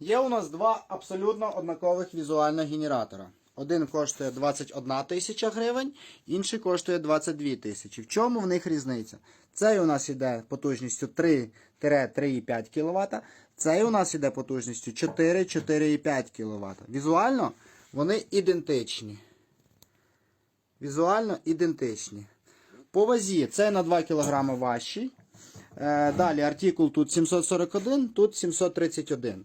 Є у нас два абсолютно однакових візуальних генератора. Один коштує 21 тисяча гривень, інший коштує 22 тисячі. В чому в них різниця? Цей у нас іде потужністю 3-3,5 кВт, цей у нас іде потужністю 4-4,5 кВт. Візуально вони ідентичні. Візуально ідентичні. По вазі це на 2 кг важчий. Е, Далі артикул тут 741, тут 731.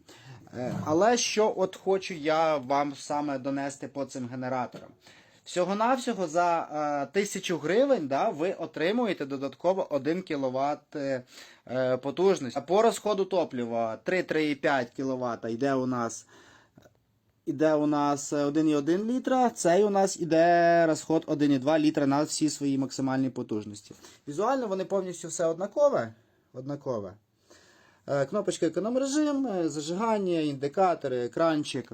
Е, Але що от хочу я вам саме донести по цим генераторам. Всього-навсього за е, 1000 гривень да, ви отримуєте додатково 1 кВт е. А по розходу топлива 3-3,5 кВт йде у нас Іде у нас е, 1,1 літра, цей у нас іде розход 1,2 літра на всі свої максимальні потужності. Візуально вони повністю все однакове. однакове. Е, Кнопочка економ-режим, е, зажигання, індикатори, екранчик.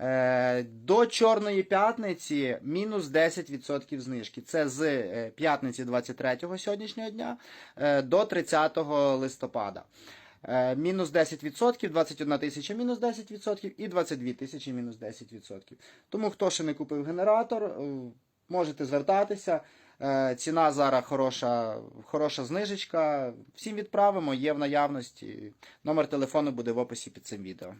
Е, До Чорної п'ятниці мінус 10% знижки. Це з п'ятниці 23 сьогоднішнього дня до 30 листопада. Мінус 10%, 21 тисяча мінус 10% і 22 тисячі мінус 10%. Тому хто ще не купив генератор, можете звертатися. Е, Ціна зараз хороша, хороша знижечка. Всім відправимо, є в наявності. Номер телефону буде в описі під цим відео.